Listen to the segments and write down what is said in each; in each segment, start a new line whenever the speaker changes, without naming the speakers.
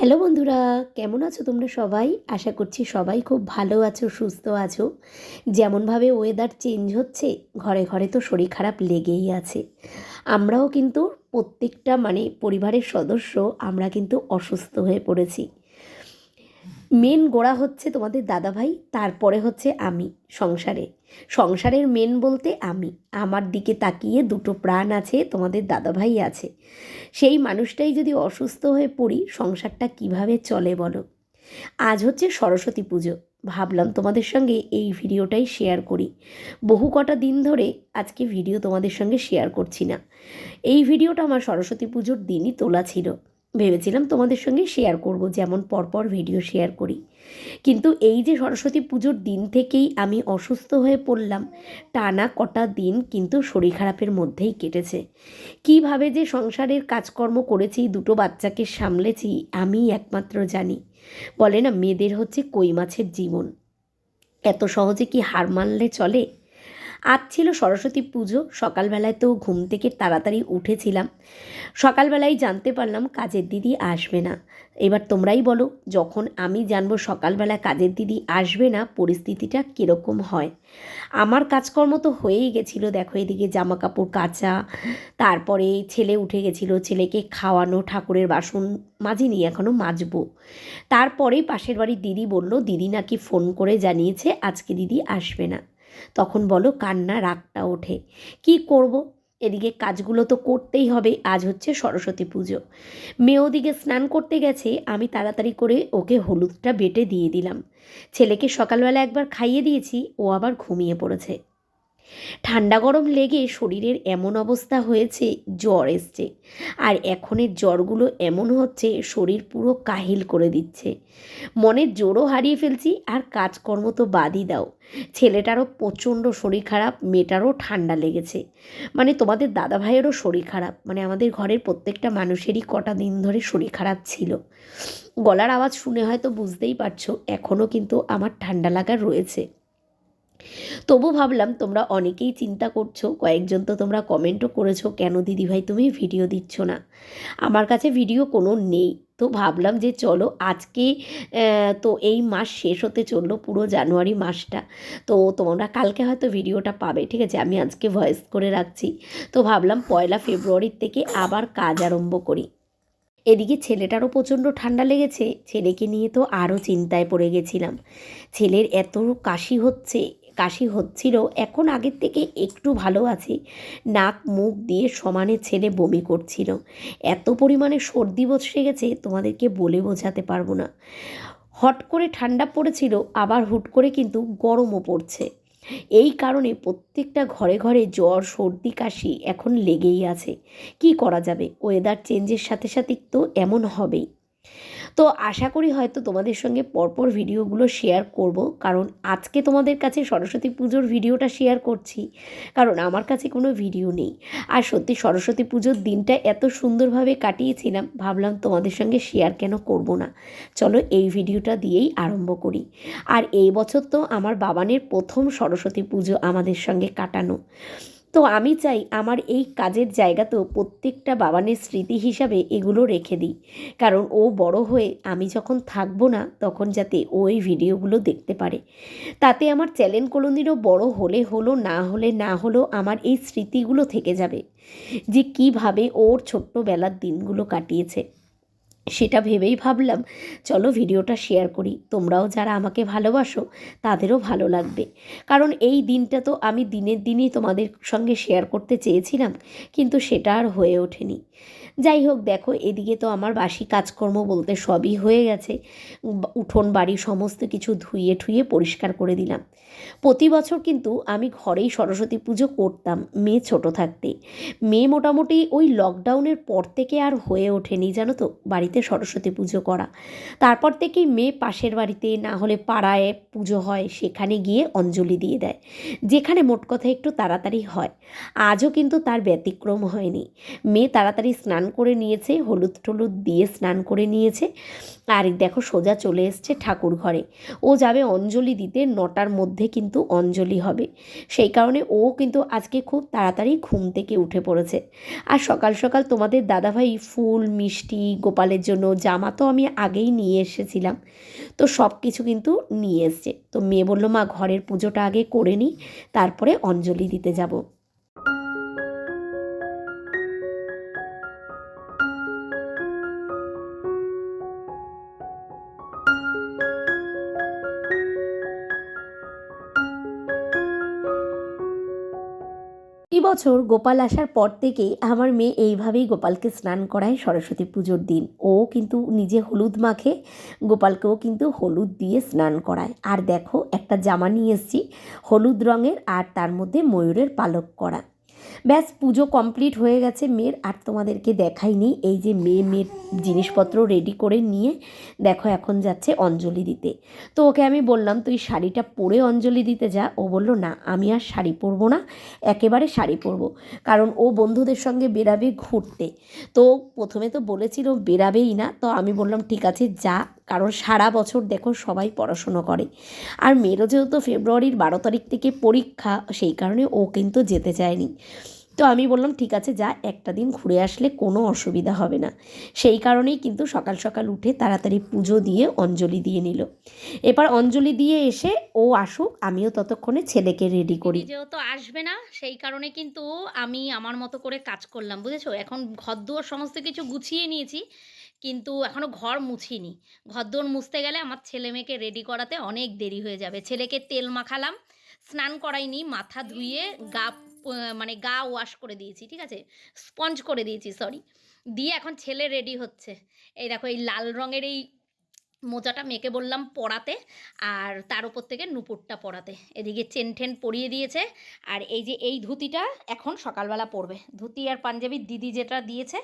Hello বন্ধুরা, কেমন আছো তোমরা সবাই? আশা করছি সবাই খুব ভালো আছো, সুস্থ আছো। যেমনভাবে ওয়েদার চেঞ্জ হচ্ছে, ঘরে ঘরে তো শরীর খারাপ লেগেই আছে। আমরাও কিন্তু প্রত্যেকটা মানে পরিবারের সদস্য, আমরা কিন্তু অসুস্থ হয়ে পড়েছি। মেন গোড়া হচ্ছে তোমাদের দাদাভাই, তারপরে হচ্ছে আমি সংসারে। সংসারের মেন বলতে আমি। আমার দিকে তাকিয়ে দুটো প্রাণ আছে, তোমাদের দাদাভাই আছে। সেই মানুষটাই যদি অসুস্থ হয়ে পড়ি, সংসারটা কীভাবে চলে বলো? আজ হচ্ছে সরস্বতী পুজো। ভাবলাম তোমাদের সঙ্গে এই ভিডিওটাই শেয়ার করি। বহু কটা দিন ধরে আজকে ভিডিও তোমাদের সঙ্গে শেয়ার করছি না। এই ভিডিওটা আমার সরস্বতী পুজোর দিনই তোলা ছিল। ভেবেছিলাম তোমাদের সঙ্গে শেয়ার করব, যেমন পরপর ভিডিও শেয়ার করি। কিন্তু এই যে সরস্বতী পুজোর দিন থেকেই আমি অসুস্থ হয়ে পড়লাম, টানা কটা দিন কিন্তু শরীর খারাপের মধ্যেই কেটেছে। কীভাবে যে সংসারের কাজকর্ম করেছি, দুটো বাচ্চাকে সামলেছি আমি একমাত্র জানি। বলে না, মেয়েদের হচ্ছে কই মাছের জীবন। এত সহজে কি হার মানলে চলে? আজ ছিল সরস্বতী পুজো। সকালবেলায় তো ঘুম থেকে তাড়াতাড়ি উঠেছিলাম। সকালবেলায় জানতে পারলাম কাজের দিদি আসবে না। এবার তোমরাই বলো, যখন আমি জানব সকালবেলা কাজের দিদি আসবে না, পরিস্থিতিটা কীরকম হয়? আমার কাজকর্ম তো হয়েই গেছিল। দেখো, এদিকে জামা কাপড় কাচা, তারপরে ছেলে উঠে গেছিল। ছেলেকে খাওয়ানো, ঠাকুরের বাসন মাজিনি এখনও মাজবো। তারপরেই পাশের বাড়ির দিদি বলল, দিদি নাকি ফোন করে জানিয়েছে আজকে দিদি আসবে না। তখন বলো কান্না রাগটা ওঠে। কি করব? এদিকে কাজগুলো তো করতেই হবে, আজ হচ্ছে সরস্বতী পুজো। মেয়ে ওদিকে স্নান করতে গেছে, আমি তাড়াতাড়ি করে ওকে হলুদটা বেটে দিয়ে দিলাম। ছেলেকে সকালবেলা একবার খাইয়ে দিয়েছি, ও আবার ঘুমিয়ে পড়েছে। ঠান্ডা গরম লেগে শরীরের এমন অবস্থা হয়েছে, জ্বর এসছে। আর এখনের জ্বরগুলো এমন হচ্ছে, শরীর পুরো কাহিল করে দিচ্ছে। মনের জোরও হারিয়ে ফেলছি, আর কাজকর্ম তো বাদই দাও। ছেলেটারও প্রচণ্ড শরীর খারাপ, মেয়েটারও ঠান্ডা লেগেছে। মানে তোমাদের দাদা ভাইয়েরও শরীর খারাপ মানে আমাদের ঘরের প্রত্যেকটা মানুষেরই কটা দিন ধরে শরীর খারাপ ছিল। গলার আওয়াজ শুনে হয়তো বুঝতেই পারছ, এখনও কিন্তু আমার ঠান্ডা লাগা রয়েছে। তবু ভাবলাম তোমরা অনেকেই চিন্তা করছ, কয়েকজন তো তোমরা কমেন্টও করেছ, কেন দিদিভাই তুমি ভিডিও দিচ্ছ না? আমার কাছে ভিডিও কোনো নেই। তো ভাবলাম যে চলো আজকে তো এই মাস শেষ হতে চলল পুরো জানুয়ারি মাসটা। তো তোমরা কালকে হয়তো ভিডিওটা পাবে, ঠিক আছে? আমি আজকে ভয়েস করে রাখছি। তো ভাবলাম পয়লা ফেব্রুয়ারির থেকে আবার কাজ আরম্ভ করি। এদিকে ছেলেটারও প্রচণ্ড ঠান্ডা লেগেছে, ছেলেকে নিয়ে তো আরও চিন্তায় পড়ে গেছিলাম। ছেলের এত কাশি হচ্ছে কাশি হচ্ছিল, এখন আগের থেকে একটু ভালো আছে। নাক মুখ দিয়ে সমানে ছেলে বমি করছিল। এত পরিমাণে সর্দি বসে গেছে, তোমাদেরকে বলে বোঝাতে পারব না। হট করে ঠান্ডা পড়েছিল, আবার হুট করে কিন্তু গরমও পড়ছে। এই কারণে প্রত্যেকটা ঘরে ঘরে জ্বর, সর্দি, কাশি এখন লেগেই আছে। কি করা যাবে? ওয়েদার চেঞ্জের সাথে সাথে তো এমন হবেই। তো আশা করি হয়তো তোমাদের সঙ্গে পরপর ভিডিওগুলো শেয়ার করব। কারণ আজকে তোমাদের কাছে সরস্বতী পুজোর ভিডিওটা শেয়ার করছি। কারণ আমার কাছে কোনো ভিডিও নেই। আর সত্যি সরস্বতী পুজোর দিনটা এত সুন্দরভাবে কাটিয়েছিলাম, ভাবলাম তোমাদের সঙ্গে শেয়ার কেন করব না। চলো এই ভিডিওটা দিয়েই আরম্ভ করি। আর এই বছর তো আমার বাবানের প্রথম সরস্বতী পুজো আমাদের সঙ্গে কাটানো। তো আমি চাই আমার এই কাজের জায়গা তো প্রত্যেকটা বাবানের স্মৃতি হিসাবে এগুলো রেখে দিই। কারণ ও বড় হয়ে আমি যখন থাকব না, তখন যাতে ও এই ভিডিওগুলো দেখতে পারে। তাতে আমার চ্যালেঞ্জ কলোনিরও বড় হলে হলো, না হলে না হলেও আমার এই স্মৃতিগুলো থেকে যাবে। যে কীভাবে ওর ছোট্টবেলার দিনগুলো কাটিয়েছে। সেটা ভেবেই ভাবলাম, চলো ভিডিওটা শেয়ার করি। তোমরাও যারা আমাকে ভালোবাসো, তাদেরও ভালো লাগবে। কারণ এই দিনটা তো আমি দিনের দিনই তোমাদের সঙ্গে শেয়ার করতে চেয়েছিলাম, কিন্তু সেটা আর হয়ে ওঠেনি। যাই হোক, দেখো, এদিকে তো আমার বাসি কাজকর্ম বলতে সবই হয়ে গেছে। উঠোন, বাড়ি সমস্ত কিছু ধুইয়ে ঠুইয়ে পরিষ্কার করে দিলাম। প্রতি বছর কিন্তু আমি ঘরেই সরস্বতী পুজো করতাম মেয়ে ছোট থাকতে। মেয়ে মোটামুটি ওই লকডাউনের পর থেকে আর হয়ে ওঠেনি, জানো তো, বাড়িতে সরস্বতী পুজো করা। তারপর থেকেই মেয়ে পাশের বাড়িতে, না হলে পাড়ায় পুজো হয়, সেখানে গিয়ে অঞ্জলি দিয়ে দেয়, যেখানে মোট কথা একটু তাড়াতাড়ি হয়। আজও কিন্তু তার ব্যতিক্রম হয়নি। মেয়ে তাড়াতাড়ি স্নান করে নিয়েছে, হলুদ টলুদ দিয়ে স্নান করে নিয়েছে। আর দেখো সোজা চলে এসছে ঠাকুর ঘরে। ও যাবে অঞ্জলি দিতে, নটার মধ্যে কিন্তু অঞ্জলি হবে। সেই কারণে ও কিন্তু আজকে খুব তাড়াতাড়ি ঘুম থেকে উঠে পড়েছে। আর সকাল সকাল তোমাদের দাদাভাই ফুল, মিষ্টি, গোপালের জন্য জামা তো আমি আগেই নিয়ে এসেছিলাম। তো সব কিছু কিন্তু নিয়ে এসছে। তো মেয়ে বলল, মা, ঘরের পুজোটা আগে করে নিই, তারপরে অঞ্জলি দিতে যাব। বছর গোপাল আসার পর থেকেই আমার মেয়ে এইভাবেই গোপালকে স্নান করায় সরস্বতী পুজোর দিন। ও কিন্তু নিজে হলুদ মাখে, গোপালকেও কিন্তু হলুদ দিয়ে স্নান করায়। আর দেখো, একটা জামা নিয়ে এসছি, হলুদ রঙের আর তার মধ্যে ময়ূরের পালক করা। ব্যাস, পুজো কমপ্লিট হয়ে গেছে মেয়ের, আর তোমাদেরকে দেখাইনি। এই যে মেয়ে মেয়ের জিনিসপত্র রেডি করে নিয়ে দেখো এখন যাচ্ছে অঞ্জলি দিতে। তো ওকে আমি বললাম, তুই শাড়িটা পরে অঞ্জলি দিতে যা। ও বলল, না, আমি আর শাড়ি পরবো না, একেবারে শাড়ি পরবো। কারণ ও বন্ধুদের সঙ্গে বেরাবে ঘুরতে। তো প্রথমে তো বলেছিল বেরাবেই না। তো আমি বললাম, ঠিক আছে, যা। কারণ সারা বছর দেখো সবাই পড়াশুনো করে। আর মেয়েরও যেহেতু ফেব্রুয়ারির বারো তারিখ থেকে পরীক্ষা, সেই কারণে ও কিন্তু যেতে চায়নি। তো আমি বললাম, ঠিক আছে, যা, একটা দিন ঘুরে আসলে কোনো অসুবিধা হবে না। সেই কারণেই কিন্তু সকাল সকাল উঠে তাড়াতাড়ি পুজো দিয়ে অঞ্জলি দিয়ে নিল। এবার অঞ্জলি দিয়ে এসে ও আসুক, আমিও ততক্ষণে ছেলেকে রেডি করি।
যেহেতু আসবে না, সেই কারণে কিন্তু আমি আমার মতো করে কাজ করলাম, বুঝেছ? এখন ঘর দুয়ার সমস্ত কিছু গুছিয়ে নিয়েছি। কিন্তু এখনও ঘর মুছিনি। ঘর দুয়ার মুছতে গেলে আমার ছেলে মেয়েকে রেডি করাতে অনেক দেরি হয়ে যাবে। ছেলেকে তেল মাখালাম, স্নান করাইনি, মাথা ধুয়ে গা মানে গা ওয়াশ করে দিয়েছি, ঠিক আছে? স্পঞ্জ করে দিয়েছি সরি দিয়ে এখন ছেলে রেডি হচ্ছে। এই দেখো, এই লাল রঙের এই মোজাটা মেয়েকে বললাম পরাতে আর তার উপর থেকে নুপুরটা পরাতে। এদিকে চেন ঠেন পরিয়ে দিয়েছে আর এই যে এই ধুতিটা এখন সকালবেলা পরবে। ধুতি আর পাঞ্জাবি দিদি যেটা দিয়েছে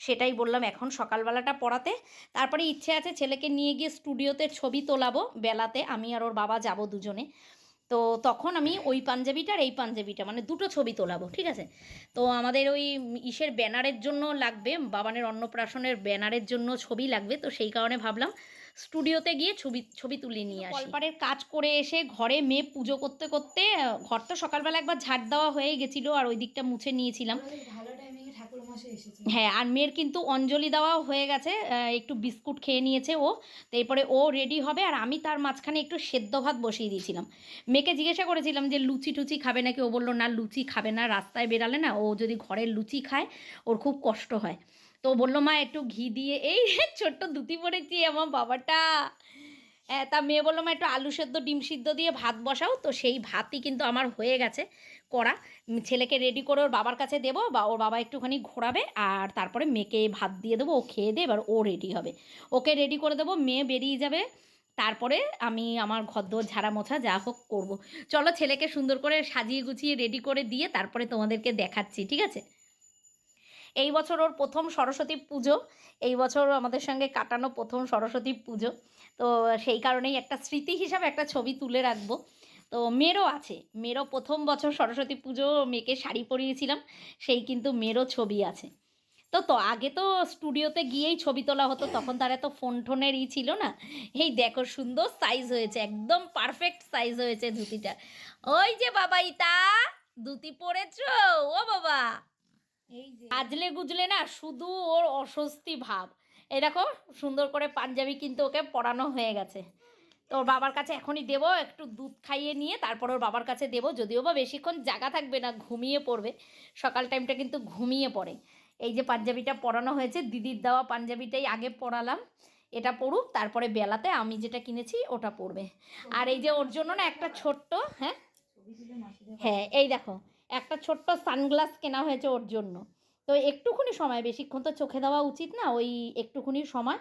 সেটাই বললাম এখন সকালবেলাটা পড়াতে। তারপরে ইচ্ছে আছে ছেলেকে নিয়ে গিয়ে স্টুডিওতে ছবি তোলাবো বেলাতে আমি আর ওর বাবা যাব দুজনে। তো তখন আমি ওই পাঞ্জাবিটা আর এই পাঞ্জাবিটা মানে দুটো ছবি তোলাবো ঠিক আছে? তো আমাদের ওই ইসের ব্যানারের জন্য লাগবে বাবানের অন্নপ্রাশনের ব্যানারের জন্য ছবি লাগবে তো সেই কারণে ভাবলাম স্টুডিওতে গিয়ে ছবি ছবি তুলে নিয়ে আসি। কলপাড়ের কাজ করে এসে ঘরে মেয়ে পুজো করতে করতে ঘর তো সকালবেলা একবার ঝাড় দেওয়া হয়ে গেছিল আর ওই দিকটা মুছে নিয়েছিলাম।
ভালো এসেছে
হ্যাঁ আর মেয়ের কিন্তু অঞ্জলি দেওয়াও হয়ে গেছে একটু বিস্কুট খেয়ে নিয়েছে ও। তো এরপরে ও রেডি হবে, আর আমি তার মাঝখানে একটু সেদ্ধ ভাত বসিয়ে দিয়েছিলাম। মেয়েকে জিজ্ঞাসা করেছিলাম যে, লুচি টুচি খাবে নাকি? ও বলল, না, লুচি খাবে না, রাস্তায় বেরালে না, ও যদি ঘরের লুচি খায়, ওর খুব কষ্ট হয়। তো বলল, মা, একটু ঘি দিয়ে এই ছোট্ট দুটি পড়েছি আমার বাবাটা। তা মেয়ে বলল, মা, একটু আলু সেদ্ধ, ডিম সিদ্ধ দিয়ে ভাত বসাও। তো সেই ভাতই কিন্তু আমার হয়ে গেছে করা। ছেলেকে রেডি করে ওর বাবার কাছে দেবো, বা ওর বাবা একটুখানি ঘোরাবে, আর তারপরে মেয়েকে ভাত দিয়ে দেবো, ও খেয়ে দিয়ে এবার ও রেডি হবে। ওকে রেডি করে দেবো, মেয়ে বেরিয়ে যাবে, তারপরে আমি আমার ঘরদোর ঝাড়া মোছা যা হোক করব। চলো ছেলেকে সুন্দর করে সাজিয়ে গুছিয়ে রেডি করে দিয়ে তারপরে তোমাদেরকে দেখাচ্ছি, ঠিক আছে? এই বছর ওর প্রথম সরস্বতী পুজো, এই বছর আমাদের সঙ্গে কাটানো প্রথম সরস্বতী পুজো। তো সেই কারণেই একটা স্মৃতি হিসাবে একটা ছবি তুলে রাখব। তো মেয়েরও আছে, মেয়েরও প্রথম বছর সরস্বতী পুজো, মেয়েকে শাড়ি পরিয়েছিলাম, সেই কিন্তু মেয়েরও ছবি আছে। তো তো, আগে তো স্টুডিওতে গিয়েই ছবি তোলা হতো, তখন তার এত ফোন টোনের ই ছিল না। এই দেখো সুন্দর সাইজ হয়েছে, একদম পারফেক্ট সাইজ হয়েছে ধুতিটা ওই যে বাবা ইতা ধুতি পরেছ? ও বাবা! আজলে গুজলে না শুধু ওর অস্বস্তি ভাব। এই দেখো সুন্দর করে পাঞ্জাবি কিন্তু ওকে পরানো হয়ে গেছে। তো ওর বাবার কাছে এখনই দেবো একটু দুধ খাইয়ে নিয়ে তারপর ওর বাবার কাছে দেবো যদিও বা বেশিক্ষণ জায়গা থাকবে না ঘুমিয়ে পড়বে। সকাল টাইমটা কিন্তু ঘুমিয়ে পড়ে। এই যে পাঞ্জাবিটা পরানো হয়েছে দিদির দেওয়া পাঞ্জাবিটাই আগে পরালাম। এটা পড়ুক তারপরে বেলাতে আমি যেটা কিনেছি ওটা পরবে। আর এই যে ওর জন্য না একটা ছোট্ট হ্যাঁ? হ্যাঁ এই দেখো। একটা ছোট্ট সানগ্লাস কেনা হয়েছে ওর জন্য। তো একটুখানি সময়, বেশিক্ষণ তো চোখে দেওয়া উচিত না, ওই একটুখানি সময়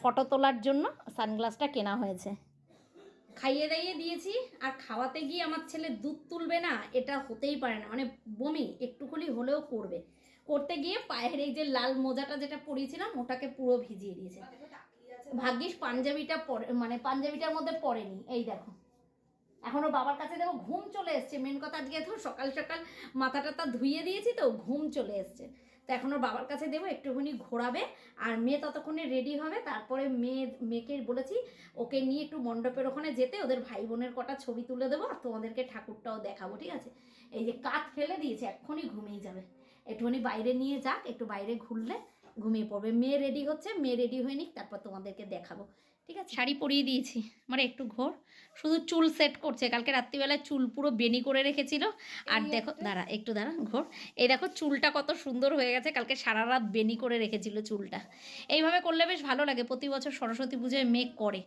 ফটো তোলার জন্য সানগ্লাসটা কেনা হয়েছে। খাইয়ে দাইয়ে দিয়েছি, আর খাওয়াতে গিয়ে আমার ছেলে দুধ তুলবে না, এটা হতেই পারে না। মানে বমি, একটুখানি হলেও করবে। করতে গিয়ে পায়ের এই যে লাল মোজাটা যেটা পরিয়েছিলাম, ওটাকে পুরো ভিজিয়ে দিয়েছে। ভাগ্যিস পাঞ্জাবিটা পরে মানে পাঞ্জাবিটার মধ্যে পড়েনি, এই দেখো। এখন ওর বাবার কাছে দেখো ঘুম চলে এসছে। মেন কথা আজকে তো সকাল সকাল মাথা টাথা ধুইয়ে দিয়েছি তো, ঘুম চলে এসছে। তো এখন ওর বাবার কাছে দেবো, একটুখানি ঘোরাবে আর মেয়ে ততক্ষণে রেডি হবে। তারপরে মেয়ে, মেয়েকে বলেছি, ওকে নিয়ে একটু মণ্ডপের ওখানে যেতে, ওদের ভাই বোনের কটা ছবি তুলে দেবো আর তোমাদেরকে ঠাকুরটাও দেখাবো, ঠিক আছে? এই যে কাঠ ফেলে দিয়েছে, এক্ষুনি ঘুমিয়ে যাবে। একটুখানি বাইরে নিয়ে যাক, একটু বাইরে ঘুরলে ঘুমিয়ে পড়বে। মেয়ে রেডি হচ্ছে, মেয়ে রেডি হয়ে নিক, তারপর তোমাদেরকে দেখাবো। ঠিক আছে? শাড়ি পরিয়ে দিয়েছি। মানে একটু ঘোর। শুধু চুল সেট করছে। কালকে রাত্রিবেলায় চুল পুরো বেনি করে রেখেছিল। আর দেখো দাঁড়া একটু দাঁড়া ঘোর। এই দেখো চুলটা কত সুন্দর হয়ে গেছে। কালকে সারা রাত বেনি করে রেখেছিল চুলটা। এইভাবে করলে বেশ ভালো লাগে। প্রতি বছর সরস্বতী পুজোয় মেক করে।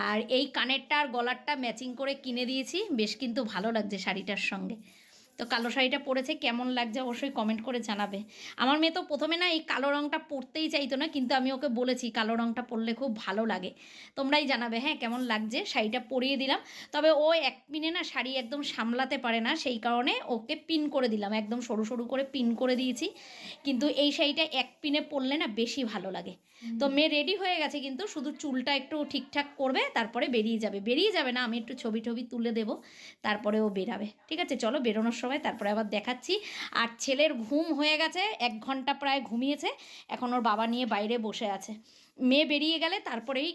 আর এই কানেরটা আর গলারটা ম্যাচিং করে কিনে দিয়েছি। বেশ কিন্তু ভালো লাগছে শাড়িটার সঙ্গে। তো কালো শাড়িটা পরেছে কেমন লাগছে অবশ্যই কমেন্ট করে জানাবে। আমার মেয়ে তো প্রথমে না এই কালো রঙটা পরতেই চাইতো না কিন্তু আমি ওকে বলেছি কালো রঙটা পরলে খুব ভালো লাগে। তোমরাই জানাবে হ্যাঁ কেমন লাগছে? শাড়িটা পরিয়ে দিলাম। তবে ও এক পিনে না শাড়ি একদম সামলাতে পারে না সেই কারণে ওকে পিন করে দিলাম। একদম সরু সরু করে পিন করে দিয়েছি। কিন্তু এই শাড়িটা এক পিনে পরলে না বেশি ভালো লাগে। তো মেয়ে রেডি হয়ে গেছে কিন্তু শুধু চুলটা একটু ঠিকঠাক করবে তারপরে বেরিয়ে যাবে। বেরিয়ে যাবে না আমি একটু ছবি টবি তুলে দেবো তারপরে ও বেরাবে। ঠিক আছে চলো বেরোনোর সময় তারপরে আবার দেখাচ্ছি। আর ছেলের ঘুম হয়ে গেছে, এক ঘণ্টা প্রায় ঘুমিয়েছে। এখন ওর বাবা নিয়ে বাইরে বসে আছে। মেয়ে বেরিয়ে গেলে তারপরেই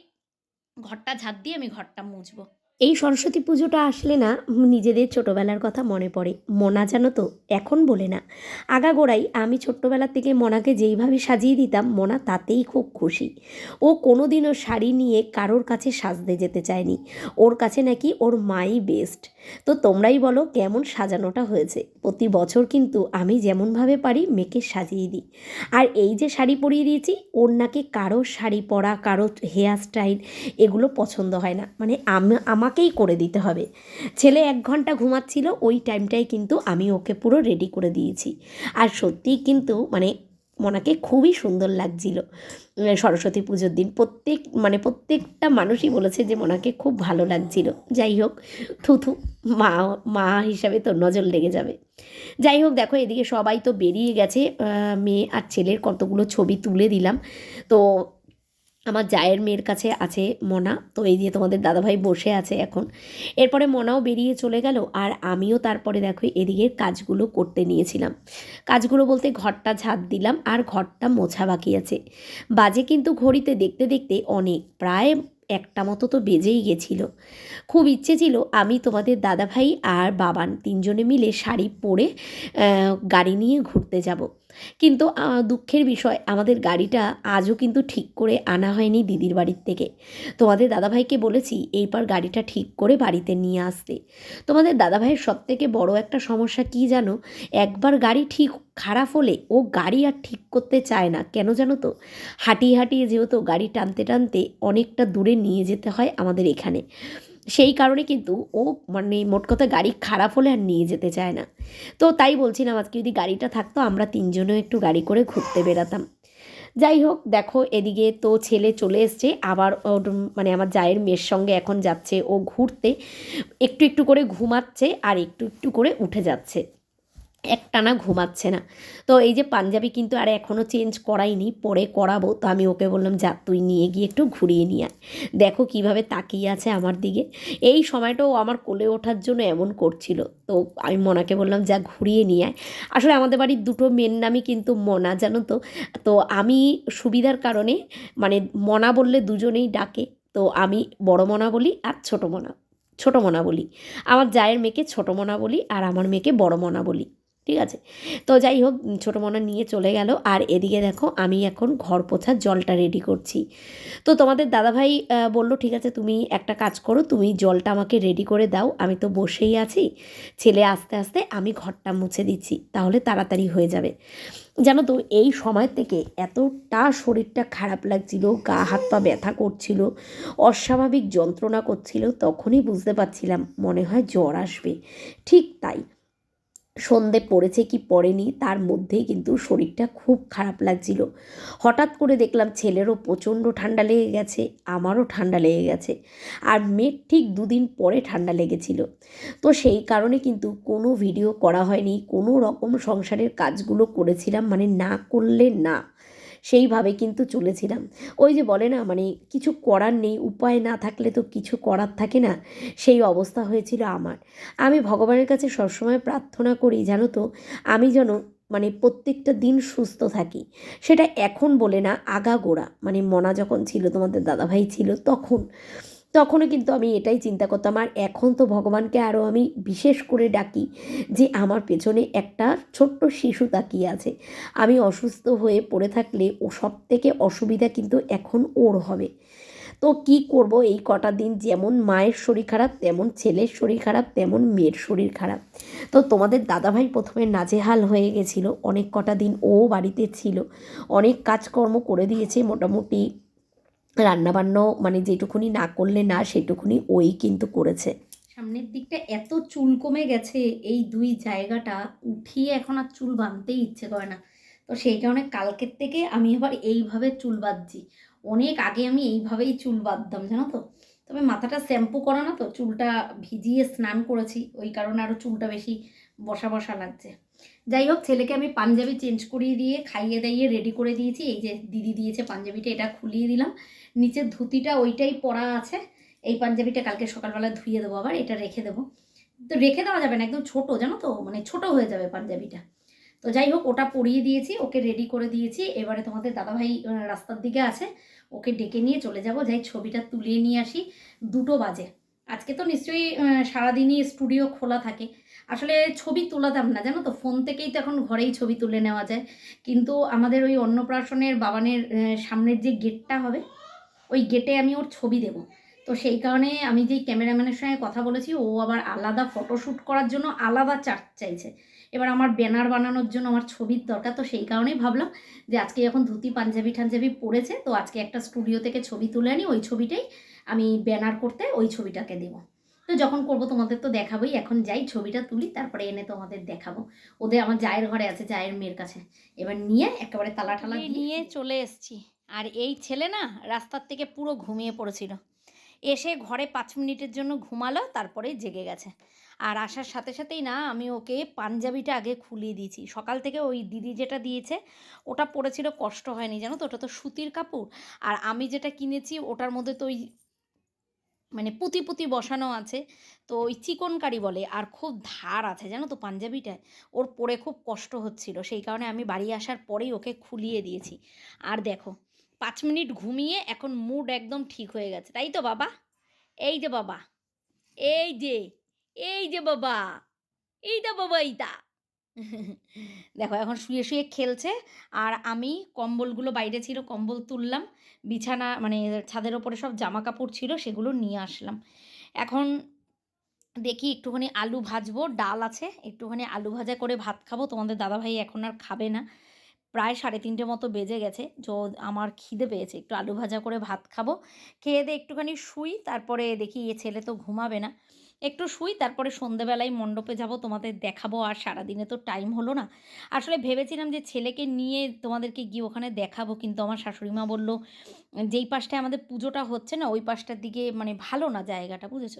ঘরটা ঝাঁপ দিয়ে আমি ঘরটা মুছবো।
এই সরস্বতী পুজোটা আসলে না নিজেদের ছোটোবেলার কথা মনে পড়ে। মনা জানো তো, এখন বলে না। আগাগোড়াই আমি ছোট্টবেলার থেকে মনাকে যেইভাবে সাজিয়ে দিতাম, মনা তাতেই খুব খুশি। ও কোনো দিনও শাড়ি নিয়ে কারোর কাছে সাজতে যেতে চায়নি। ওর কাছে নাকি ওর মাই বেস্ট। তো তোমরাই বলো কেমন সাজানোটা হয়েছে। প্রতি বছর কিন্তু আমি যেমনভাবে পারি মেয়েকে সাজিয়ে দিই। আর এই যে শাড়ি পরিয়ে দিয়েছি, ওর নাকি কারও শাড়ি পরা, কারও হেয়ার স্টাইল এগুলো পছন্দ হয় না। মানে আম- আমাকেই করে দিতে হবে। ছেলে এক ঘণ্টা ঘুমাচ্ছিল, ওই টাইমটাই কিন্তু আমি ওকে পুরো রেডি করে দিয়েছি। আর সত্যিই কিন্তু মানে মনাকে খুবই সুন্দর লাগছিল। সরস্বতী পুজোর দিন প্রত্যেক মানে প্রত্যেকটা মানুষই বলেছে যে মনাকে খুব ভালো লাগছিল। যাই হোক, থুথু, মা মা হিসাবে তো নজর লেগে যাবে। যাই হোক, দেখো এদিকে সবাই তো বেরিয়ে গেছে। মেয়ে আর ছেলের কতগুলো ছবি তুলে দিলাম। তো আমার জায়ের মেয়ের কাছে আছে মনা। তো এই যে তোমাদের দাদাভাই বসে আছে এখন। এরপরে মনাও বেরিয়ে চলে গেল আর আমিও তারপরে দেখো এদিকের কাজগুলো করতে নিয়েছিলাম। কাজগুলো বলতে ঘরটা ঝাঁট দিলাম আর ঘরটা মোছা বাকি আছে। বাজে কিন্তু ঘড়িতে দেখতে দেখতে অনেক, প্রায় একটা মতো তো বেজেই গেছিল। খুব ইচ্ছে ছিল আমি, তোমাদের দাদাভাই আর বাবান তিনজনে মিলে শাড়ি পরে গাড়ি নিয়ে ঘুরতে যাব। কিন্তু দুঃখের বিষয়, আমাদের গাড়িটা আজও কিন্তু ঠিক করে আনা হয়নি দিদির বাড়ির থেকে। তোমাদের দাদাভাইকে বলেছি, এইবার গাড়িটা ঠিক করে বাড়িতে নিয়ে আসতে। তোমাদের দাদাভাইয়ের সব থেকে বড় একটা সমস্যা কি জানো? একবার গাড়ি ঠিক খারাপ হলে ও গাড়ি আর ঠিক করতে চায় না। কেন জানো তো? হাঁটিয়ে হাঁটিয়ে যেহেতু গাড়ি টানতে টানতে অনেকটা দূরে নিয়ে যেতে হয় আমাদের এখানে। সেই কারণে কিন্তু ও মানে মোট কথা গাড়ি খারাপ হলে আর নিয়ে যেতে চায় না। তো তাই বলছিলাম, আজকে যদি গাড়িটা থাকতো আমরা তিনজনেও একটু গাড়ি করে ঘুরতে বেরাতাম যাই হোক, দেখো এদিকে তো ছেলে চলে এসছে, আবার ওর মানে আমার জায়ের মেয়ের সঙ্গে এখন যাচ্ছে। ও ঘুরতে একটু একটু করে ঘুমাচ্ছে আর একটু একটু করে উঠে যাচ্ছে। একটানা ঘুমাচ্ছে না। তো এই যে পাঞ্জাবি কিন্তু আর এখনও চেঞ্জ করাইনি, পরে করাবো। তো আমি ওকে বললাম, যা, তুই নিয়ে গিয়ে একটু ঘুরিয়ে নিয়ে আয়। দেখো কীভাবে তাকিয়ে আছে আমার দিকে। এই সময়টাও আমার কোলে ওঠার জন্য এমন করছিল। তো আমি মনাকে বললাম, যা, ঘুরিয়ে নিয়ে আয়। আসলে আমাদের বাড়ির দুটো মেয়ের নামই কিন্তু মনা, জানো তো? তো আমি সুবিধার কারণে মানে মনা বললে দুজনেই ডাকে। তো আমি বড় মনা বলি আর ছোটো মনা ছোটো মনা বলি। আমার জায়ের মেয়েকে ছোটো মনা বলি আর আমার মেয়েকে বড় মনা বলি। ঠিক আছে? তো যাই হোক, ছোটো মনা নিয়ে চলে গেল। আর এদিকে দেখো, আমি এখন ঘর পোছার জলটা রেডি করছি। তো তোমাদের দাদাভাই বলল, ঠিক আছে, তুমি একটা কাজ করো, তুমি জলটা আমাকে রেডি করে দাও। আমি তো বসেই আছি। ছেলে আস্তে আস্তে আমি ঘরটা মুছে দিচ্ছি, তাহলে তাড়াতাড়ি হয়ে যাবে। জানো তো, এই সময় থেকে এতটা শরীরটা খারাপ লাগছিল, গা হাত পা ব্যথা করছিল, অস্বাভাবিক যন্ত্রণা করছিল, তখনই বুঝতে পারছিলাম মনে হয় জ্বর আসবে। ঠিক তাই। সন্ধে পড়েছে কি পড়েনি, তার মধ্যেই কিন্তু শরীরটা খুব খারাপ লাগছিল। হঠাৎ করে দেখলাম ছেলেরও প্রচণ্ড ঠান্ডা লেগে গেছে, আমারও ঠান্ডা লেগে গেছে, আর মেয়ের ঠিক দুদিন পরে ঠান্ডা লেগেছিল। তো সেই কারণে কিন্তু কোনো ভিডিও করা হয়নি, কোনো রকম সংসারের কাজগুলো করেছিলাম মানে না করলে না। সেইভাবে কিন্তু চলেছিলাম। ওই যে বলে না মানে কিছু করার নেই, উপায় না থাকলে তো কিছু করার থাকে না, সেই অবস্থা হয়েছিল আমার। আমি ভগবানের কাছে সবসময় প্রার্থনা করি, জানো তো, আমি যেন মানে প্রত্যেকটা দিন সুস্থ থাকি। সেটা এখন বলে না আগাগোড়া মানে মনা যখন ছিল তোমাদের দাদাভাই ছিল তখন। তখনও কিন্তু আমি এটাই চিন্তা করতাম, আর এখন তো ভগবানকে আরও আমি বিশেষ করে ডাকি যে আমার পেছনে একটা ছোট্ট শিশু তাকিয়ে আছে। আমি অসুস্থ হয়ে পড়ে থাকলে ও সব থেকে অসুবিধা কিন্তু এখন ওর হবে। তো কি করব এই কটা দিন? যেমন মায়ের শরীর খারাপ, তেমন ছেলের শরীর খারাপ, তেমন মেয়ের শরীর খারাপ। তো তোমাদের দাদাভাই প্রথমে নাজেহাল হয়ে গেছিল। অনেক কটা দিন ও বাড়িতে ছিল। অনেক কাজকর্ম করে দিয়েছে মোটামুটি। রান্নাবান্নাও মানে যেটুকুনি না করলে না, সেটুকুনি ওই কিন্তু করেছে।
সামনের দিকটা এত চুল কমে গেছে, এই দুই জায়গাটা উঠিয়ে এখন আর চুল বাঁধতেই ইচ্ছে করে না। তো সেই কারণে কালকের থেকে আমি আবার এইভাবে চুল বাঁধছি। অনেক আগে আমি এইভাবেই চুল বাঁধতাম, জানো তো? তবে মাথাটা শ্যাম্পু করা না তো, চুলটা ভিজিয়ে স্নান করেছি, ওই কারণে আরও চুলটা বেশি বসা বসা লাগছে। যাই হোক, ছেলেকে আমি পাঞ্জাবি চেঞ্জ করিয়ে দিয়ে, খাইয়ে দাইয়ে রেডি করে দিয়েছি। এই যে দিদি দিয়েছে পাঞ্জাবিটা, এটা খুলিয়ে দিলাম। নিচের ধুতিটা ওইটাই পরা আছে। এই পাঞ্জাবিটা কালকে সকালবেলা ধুয়ে দেবো আবার, এটা রেখে দেবো। তো রেখে দেওয়া যাবে না, একদম ছোট, জানো তো? মানে ছোট হয়ে যাবে পাঞ্জাবিটা। তো যাই হোক, ওটা পরিয়ে দিয়েছি, ওকে রেডি করে দিয়েছি। এবারে তোমাদের দাদাভাই রাস্তার দিকে আছে, ওকে ডেকে নিয়ে চলে যাব। যাই ছবিটা তুলিয়ে নিয়ে আসি। দুটো বাজে। আজকে তো নিশ্চয়ই সারাদিনই স্টুডিও খোলা থাকে। আসলে ছবি তোলাতাম না, জানো তো? ফোন থেকেই তো এখন ঘরেই ছবি তুলে নেওয়া যায়। কিন্তু আমাদের ওই অন্নপ্রাশনের বাবানের সামনের যে গেটটা হবে, ওই গেটে আমি ওর ছবি দেবো। তো সেই কারণে আমি যেই ক্যামেরাম্যানের সঙ্গে কথা বলেছি ও আবার আলাদা ফটোশ্যুট করার জন্য আলাদা চার্জ চাইছে। এবার আমার ব্যানার বানানোর জন্য আমার ছবির দরকার তো সেই কারণেই ভাবলাম যে আজকে যখন ধুতি পাঞ্জাবি টাঞ্জাবি পড়েছে তো আজকে একটা স্টুডিও থেকে ছবি তুলে আনি ওই ছবিটাই আমি ব্যানার করতে ওই ছবিটাকে দেবো। তো যখন করব তোমাদের তো দেখাবোই এখন যাই ছবিটা তুলি তারপরে এনে তোমাদের দেখাবো। ওদের আমার জায়ের ঘরে আছে জায়ের মেয়ের কাছে। এবার নিয়ে একেবারে তালা ঠালা নিয়ে চলে এসছি। আর এই ছেলে না রাস্তার থেকে পুরো ঘুমিয়ে পড়েছিল। এসে ঘরে পাঁচ মিনিটের জন্য ঘুমালো, তারপরে জেগে গেছে। আর আসার সাথে সাথেই না, আমি ওকে পাঞ্জাবিটা আগে খুলিয়ে দিয়েছি। সকাল থেকে ওই দিদি যেটা দিয়েছে, ওটা পরেছিল কষ্ট হয়নি, জানো তো? ওটা তো সুতির কাপড়। আর আমি যেটা কিনেছি, ওটার মধ্যে তো ওই মানে পুঁতি পুঁতি বসানো আছে, তো ওই চিকনকারি বলে। আর খুব ধার আছে, জানো তো, পাঞ্জাবিটায়। ওর পরে খুব কষ্ট হচ্ছিল, সেই কারণে আমি বাড়ি আসার পরেই ওকে খুলিয়ে দিয়েছি। আর দেখো, পাঁচ মিনিট ঘুমিয়ে এখন মুড একদম ঠিক হয়ে গেছে। তাই তো, বাবা? এই যে বাবা, এই যে এই যে বাবা, এইটা বাবা, এইটা। দেখো, এখন শুয়ে শুয়ে খেলছে, আর আমি কম্বলগুলো বাইরে ছিল, কম্বল তুললাম, বিছানা মানে ছাদের ওপরে সব জামা কাপড় ছিল, সেগুলো নিয়ে আসলাম। এখন দেখি একটুখানি আলু ভাজবো, ডাল আছে, একটুখানি আলু ভাজা করে ভাত খাব, তোমাদের দাদাভাই এখন আর খাবে না। প্রায় সাড়ে তিনটে মতো বেজে গেছে। তো আমার খিদে পেয়েছে। একটু আলু ভাজা করে ভাত খাব। খেয়ে দিয়ে একটুখানি শুই, তারপরে দেখি এ ছেলে তো ঘুমাবে না। একটু শুই, তারপরে সন্ধেবেলায় মণ্ডপে যাব, তোমাদের দেখাবো। আর সারাদিনে তো টাইম হলো না। আসলে ভেবেছিলাম যে ছেলেকে নিয়ে তোমাদেরকে গিয়ে ওখানে দেখাবো, কিন্তু আমার শাশুড়ি মা বলল, যেই পাশটায় আমাদের পুজোটা হচ্ছে না, ওই পাশটার দিকে মানে ভালো না জায়গাটা, বুঝেছ?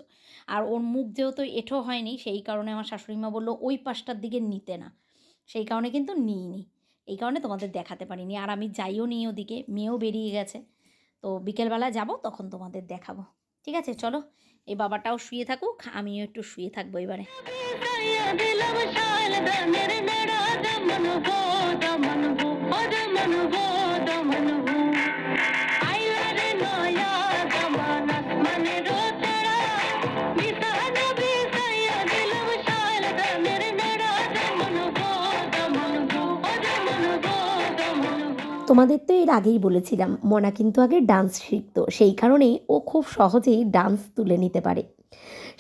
আর ওর মুখ যেহেতু এঁঠো হয়নি, সেই কারণে আমার শাশুড়ি মা বলল, ওই পাশটার দিকে নিতে না। সেই কারণে কিন্তু নিইনি। এই কারণে তোমাদের দেখাতে পারিনি। আর আমি যাইও নি ওদিকে, মেয়েও বেরিয়ে গেছে। তো বিকেলবেলা যাব, তখন তোমাদের দেখাবো। ঠিক আছে? চলো, এই বাবাটাও শুয়ে থাকুক, আমিও একটু শুয়ে থাকব এবারে।
তোমাদের তো এর আগেই বলেছিলাম, মনা কিন্তু আগে ডান্স শিখতো, সেই কারণেই ও খুব সহজেই ডান্স তুলে নিতে পারে।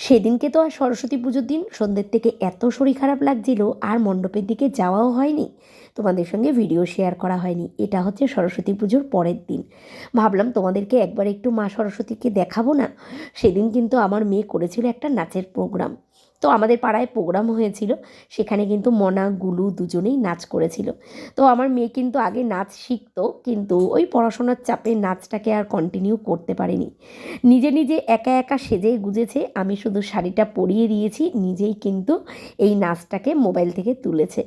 সেদিনকে তো আর সরস্বতী পুজোর দিন, সন্ধ্যের থেকে এত শরীর খারাপ লাগছিল, আর মণ্ডপের দিকে যাওয়াও হয়নি। তোমাদের সঙ্গে ভিডিও শেয়ার করা হয়নি, এটা হচ্ছে সরস্বতী পুজোর পরের দিন। ভাবলাম তোমাদেরকে একবার একটু মা সরস্বতীকে দেখাবো না? সেদিন কিন্তু আমার মেয়ে করেছিল একটা নাচের প্রোগ্রাম তো আমাদের পাড়ায় প্রোগ্রাম হয়েছিল। সেখানে কিন্তু মনা, গুলু দুজনেই নাচ করেছিল। তো আমার মেয়ে কিন্তু আগে নাচ শিখতো, কিন্তু ওই পড়াশোনার চাপে নাচটাকে আর কন্টিনিউ করতে পারেনি। নিজে নিজে একা একা সেজে গুজেছে। আমি শুধু শাড়িটা পরিয়ে দিয়েছি, নিজেই কিন্তু এই নাচটাকে মোবাইল থেকে তুলেছে।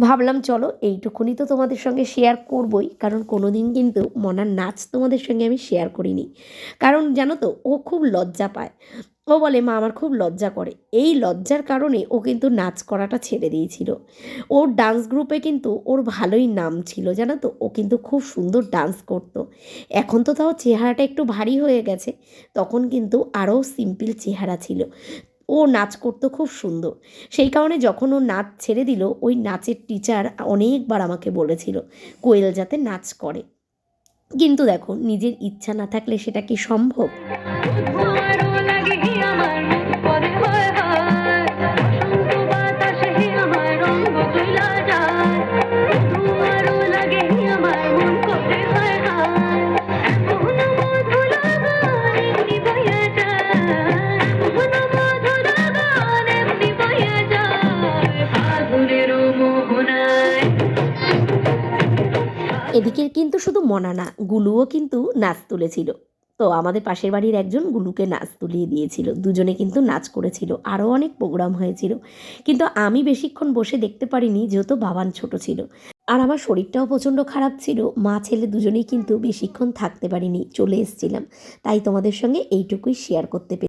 ভাবলাম, চলো, এইটুকুনি তো তোমাদের সঙ্গে শেয়ার করবই। কারণ কোনো দিন কিন্তু মনার নাচ তোমাদের সঙ্গে আমি শেয়ার করিনি। কারণ জানো তো, ও খুব লজ্জা পায়। ও বলে, মা, আমার খুব লজ্জা করে। এই লজ্জার কারণে ও কিন্তু নাচ করাটা ছেড়ে দিয়েছিল। ওর ডান্স গ্রুপে কিন্তু ওর ভালোই নাম ছিল, জানো তো? ও কিন্তু খুব সুন্দর ডান্স করতো। এখন তো তাও চেহারাটা একটু ভারী হয়ে গেছে। তখন কিন্তু আরও সিম্পল চেহারা ছিল। ও নাচ করতো খুব সুন্দর। সেই কারণে যখন ও নাচ ছেড়ে দিল, ওই নাচের টিচার অনেকবার আমাকে বলেছিল, কোয়েল যাতে নাচ করে। কিন্তু দেখো, নিজের ইচ্ছা না থাকলে সেটা কি সম্ভব? মনা না গুলুও কিন্তু নাচ তুলেছিল। তো আমাদের পাশের বাড়ির একজন গুলুকে নাচ তুলিয়ে দিয়েছিল। দুজনে কিন্তু নাচ করেছিল। আরও অনেক প্রোগ্রাম হয়েছিল। কিন্তু আমি বেশিক্ষণ বসে দেখতে পারিনি, যেহেতু বাবান ছোট ছিল। আর আমার শরীরটাও প্রচণ্ড খারাপ ছিল। মা, ছেলে দুজনেই কিন্তু বেশিক্ষণ থাকতে পারিনি, চলে এসেছিলাম। তাই তোমাদের সঙ্গে এইটুকুই শেয়ার করতে পেরে